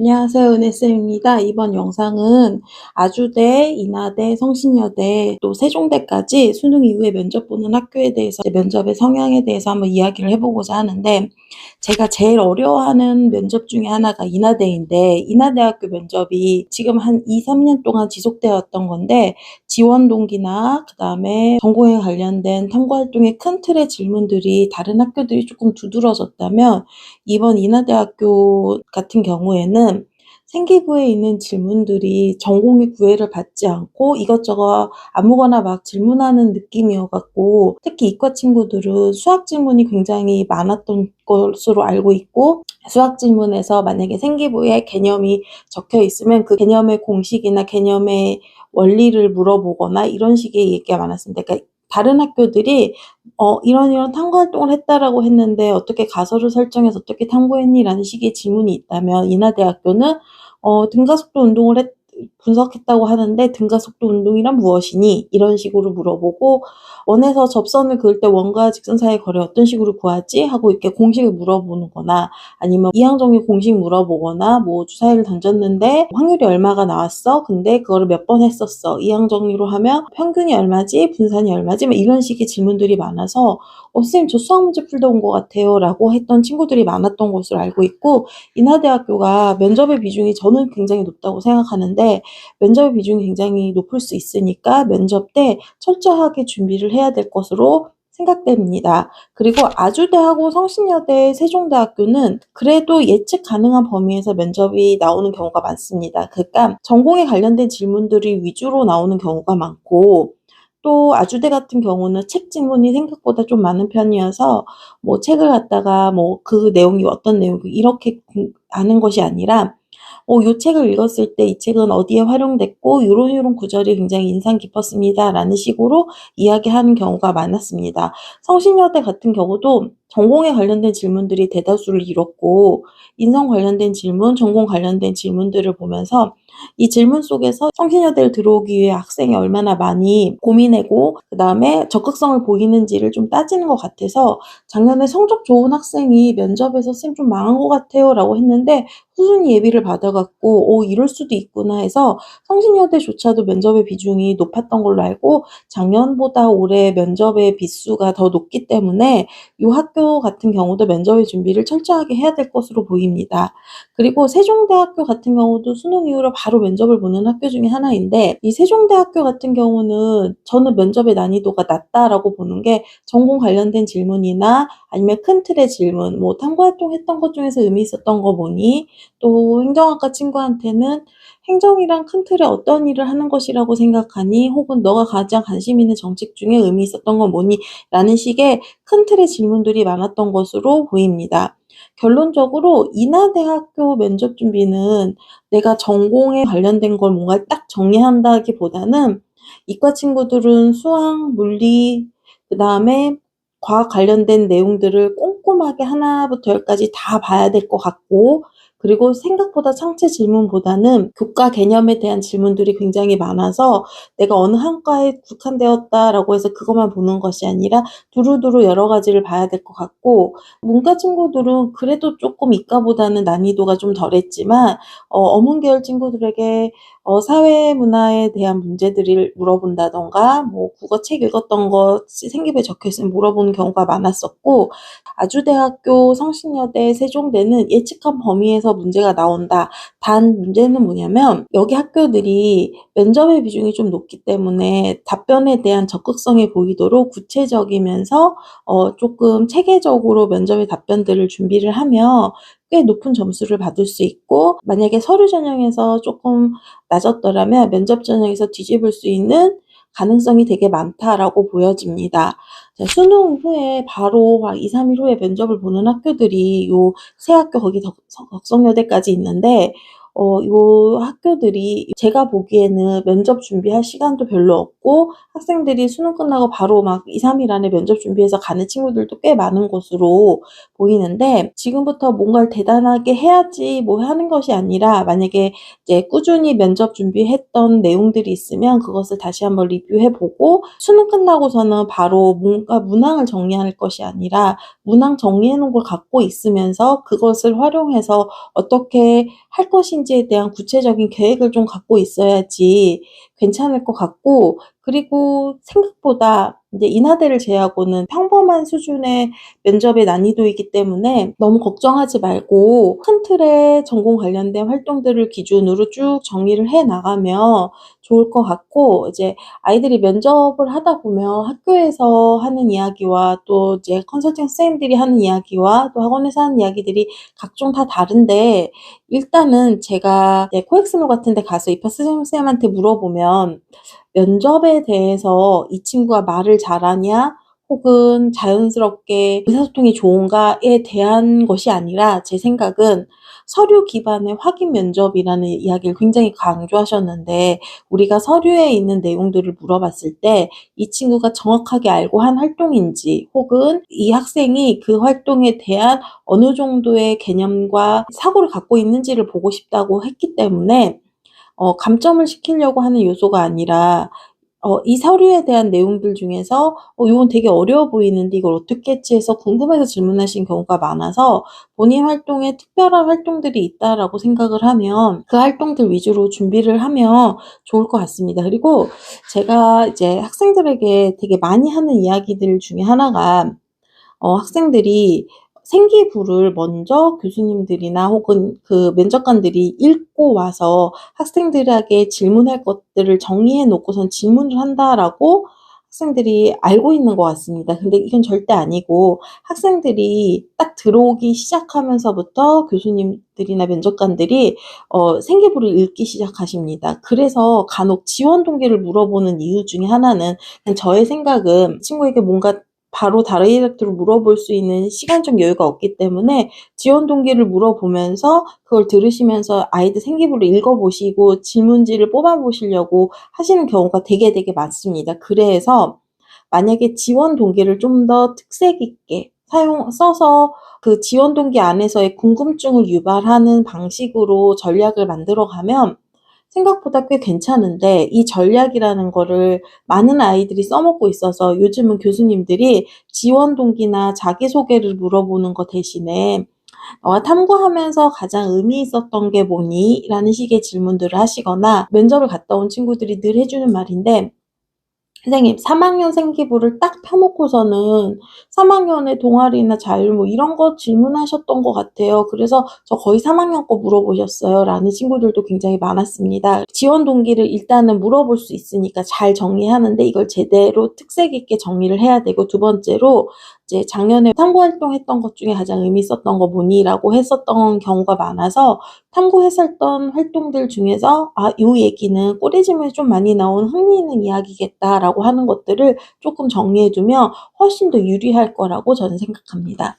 안녕하세요. 은혜쌤입니다. 이번 영상은 아주대, 인하대, 성신여대, 또 세종대까지 수능 이후에 면접 보는 학교에 대해서 면접의 성향에 대해서 한번 이야기를 해보고자 하는데 제가 제일 어려워하는 면접 중에 하나가 인하대인데 인하대학교 면접이 지금 한 2, 3년 동안 지속되어 왔던 건데 지원 동기나 그 다음에 전공에 관련된 탐구활동의 큰 틀의 질문들이 다른 학교들이 조금 두드러졌다면 이번 인하대학교 같은 경우에는 생기부에 있는 질문들이 전공의 구애를 받지 않고 이것저것 아무거나 막 질문하는 느낌이어갖고 특히 이과 친구들은 수학 질문이 굉장히 많았던 것으로 알고 있고 수학 질문에서 만약에 생기부에 개념이 적혀 있으면 그 개념의 공식이나 개념의 원리를 물어보거나 이런 식의 얘기가 많았습니다. 그러니까 다른 학교들이 어, 이런 이런 탐구 활동을 했다라고 했는데 어떻게 가설을 설정해서 어떻게 탐구했니? 라는 식의 질문이 있다면 인하대학교는 어, 등가속도 운동을 했, 분석했다고 하는데 등가속도 운동이란 무엇이니? 이런 식으로 물어보고 원에서 접선을 그을 때 원과 직선 사이의 거리 어떤 식으로 구하지? 하고 이렇게 공식을 물어보는 거나 아니면 이항정리 공식 물어보거나 뭐 주사위를 던졌는데 확률이 얼마가 나왔어? 근데 그거를 몇 번 했었어? 이항정리로 하면 평균이 얼마지? 분산이 얼마지? 뭐 이런 식의 질문들이 많아서 어, 선생님 저 수학 문제 풀다 온 것 같아요 라고 했던 친구들이 많았던 것으로 알고 있고 인하대학교가 면접의 비중이 저는 굉장히 높다고 생각하는데 면접의 비중이 굉장히 높을 수 있으니까 면접 때 철저하게 준비를 해야 될 것으로 생각됩니다. 그리고 아주대하고 성신여대, 세종대학교는 그래도 예측 가능한 범위에서 면접이 나오는 경우가 많습니다. 그러니까 전공에 관련된 질문들이 위주로 나오는 경우가 많고 또 아주대 같은 경우는 책 질문이 생각보다 좀 많은 편이어서 뭐 책을 갖다가 뭐 그 내용이 어떤 내용 이렇게 아는 것이 아니라 어, 요 책을 읽었을 때 이 책은 어디에 활용됐고 요런 요런 구절이 굉장히 인상 깊었습니다. 라는 식으로 이야기하는 경우가 많았습니다. 성신여대 같은 경우도 전공에 관련된 질문들이 대다수를 이뤘고 인성 관련된 질문, 전공 관련된 질문들을 보면서 이 질문 속에서 성신여대를 들어오기 위해 학생이 얼마나 많이 고민하고 그 다음에 적극성을 보이는지를 좀 따지는 것 같아서 작년에 성적 좋은 학생이 면접에서 쌤 좀 망한 것 같아요 라고 했는데 꾸준히 예비를 받아갖고 오 이럴 수도 있구나 해서 성신여대조차도 면접의 비중이 높았던 걸로 알고 작년보다 올해 면접의 비수가 더 높기 때문에 이 학교 같은 경우도 면접의 준비를 철저하게 해야 될 것으로 보입니다. 그리고 세종대학교 같은 경우도 수능 이후로 바로 면접을 보는 학교 중에 하나인데 이 세종대학교 같은 경우는 저는 면접의 난이도가 낮다라고 보는 게 전공 관련된 질문이나 아니면 큰 틀의 질문, 뭐 탐구활동 했던 것 중에서 의미 있었던 거 보니 또 행정학과 친구한테는 행정이랑 큰 틀에 어떤 일을 하는 것이라고 생각하니 혹은 너가 가장 관심 있는 정책 중에 의미 있었던 건 뭐니? 라는 식의 큰 틀의 질문들이 많았던 것으로 보입니다. 결론적으로 인하대학교 면접 준비는 내가 전공에 관련된 걸 뭔가 딱 정리한다기보다는 이과 친구들은 수학, 물리, 그 다음에 과학 관련된 내용들을 꼼꼼하게 하나부터 열까지 다 봐야 될 것 같고 그리고 생각보다 상체 질문보다는 교과 개념에 대한 질문들이 굉장히 많아서 내가 어느 한과에 국한되었다라고 해서 그것만 보는 것이 아니라 두루두루 여러 가지를 봐야 될 것 같고 문과 친구들은 그래도 조금 이과보다는 난이도가 좀 덜했지만 어, 어문 계열 친구들에게 어, 사회 문화에 대한 문제들을 물어본다던가 뭐 국어 책 읽었던 것 생기부에 적혀 있으면 물어보는 경우가 많았었고 아주대학교, 성신여대, 세종대는 예측한 범위에서 문제가 나온다. 단 문제는 뭐냐면 여기 학교들이 면접의 비중이 좀 높기 때문에 답변에 대한 적극성이 보이도록 구체적이면서 어, 조금 체계적으로 면접의 답변들을 준비를 하며 꽤 높은 점수를 받을 수 있고 만약에 서류 전형에서 조금 낮았더라면 면접 전형에서 뒤집을 수 있는 가능성이 되게 많다라고 보여집니다. 수능 후에 바로 2, 3일 후에 면접을 보는 학교들이 요 새 학교 거기 덕 성여대까지 있는데 어, 요 학교들이 제가 보기에는 면접 준비할 시간도 별로 없고 학생들이 수능 끝나고 바로 막 2, 3일 안에 면접 준비해서 가는 친구들도 꽤 많은 것으로 보이는데 지금부터 뭔가를 대단하게 해야지 뭐 하는 것이 아니라 만약에 이제 꾸준히 면접 준비했던 내용들이 있으면 그것을 다시 한번 리뷰해보고 수능 끝나고서는 바로 뭔가 문항을 정리할 것이 아니라 문항 정리해 놓은 걸 갖고 있으면서 그것을 활용해서 어떻게 할 것인지에 대한 구체적인 계획을 좀 갖고 있어야지 괜찮을 것 같고 그리고 생각보다 이제 인하대를 제외하고는 평범한 수준의 면접의 난이도이기 때문에 너무 걱정하지 말고 큰 틀의 전공 관련된 활동들을 기준으로 쭉 정리를 해 나가면 좋을 것 같고 이제 아이들이 면접을 하다 보면 학교에서 하는 이야기와 또 이제 컨설팅 선생님들이 하는 이야기와 또 학원에서 하는 이야기들이 각종 다 다른데 일단은 제가 코엑스몰 같은 데 가서 입학 선생님한테 물어보면 면접에 대해서 이 친구가 말을 잘하냐 혹은 자연스럽게 의사소통이 좋은가에 대한 것이 아니라 제 생각은 서류 기반의 확인 면접이라는 이야기를 굉장히 강조하셨는데 우리가 서류에 있는 내용들을 물어봤을 때 이 친구가 정확하게 알고 한 활동인지 혹은 이 학생이 그 활동에 대한 어느 정도의 개념과 사고를 갖고 있는지를 보고 싶다고 했기 때문에 어, 감점을 시키려고 하는 요소가 아니라 어, 이 서류에 대한 내용들 중에서 어, 이건 되게 어려워 보이는데 이걸 어떻게 했지 해서 궁금해서 질문하신 경우가 많아서 본인 활동에 특별한 활동들이 있다라고 생각을 하면 그 활동들 위주로 준비를 하면 좋을 것 같습니다. 그리고 제가 이제 학생들에게 되게 많이 하는 이야기들 중에 하나가 어, 학생들이 생기부를 먼저 교수님들이나 혹은 그 면접관들이 읽고 와서 학생들에게 질문할 것들을 정리해 놓고선 질문을 한다라고 학생들이 알고 있는 것 같습니다. 근데 이건 절대 아니고 학생들이 딱 들어오기 시작하면서부터 교수님들이나 면접관들이 어, 생기부를 읽기 시작하십니다. 그래서 간혹 지원 동기를 물어보는 이유 중에 하나는 저의 생각은 친구에게 뭔가 바로 다이렉트로 물어볼 수 있는 시간적 여유가 없기 때문에 지원 동기를 물어보면서 그걸 들으시면서 아이들 생기부를 읽어보시고 질문지를 뽑아보시려고 하시는 경우가 되게 되게 많습니다. 그래서 만약에 지원 동기를 좀 더 특색 있게 사용, 써서 그 지원 동기 안에서의 궁금증을 유발하는 방식으로 전략을 만들어 가면 생각보다 꽤 괜찮은데 이 전략이라는 거를 많은 아이들이 써먹고 있어서 요즘은 교수님들이 지원 동기나 자기소개를 물어보는 거 대신에 너가 탐구하면서 가장 의미 있었던 게 뭐니? 라는 식의 질문들을 하시거나 면접을 갔다 온 친구들이 늘 해주는 말인데 선생님, 3학년 생기부를 딱 펴놓고서는 3학년의 동아리나 자율 뭐 이런 거 질문하셨던 것 같아요. 그래서 저 거의 3학년 거 물어보셨어요. 라는 친구들도 굉장히 많았습니다. 지원 동기를 일단은 물어볼 수 있으니까 잘 정리하는데 이걸 제대로 특색 있게 정리를 해야 되고 두 번째로 이제 작년에 탐구 활동했던 것 중에 가장 의미 있었던 거 뭐니라고 했었던 경우가 많아서 탐구했었던 활동들 중에서 아, 이 얘기는 꼬리짐에 좀 많이 나온 흥미 있는 이야기겠다라고 하는 것들을 조금 정리해두면 훨씬 더 유리할 거라고 저는 생각합니다.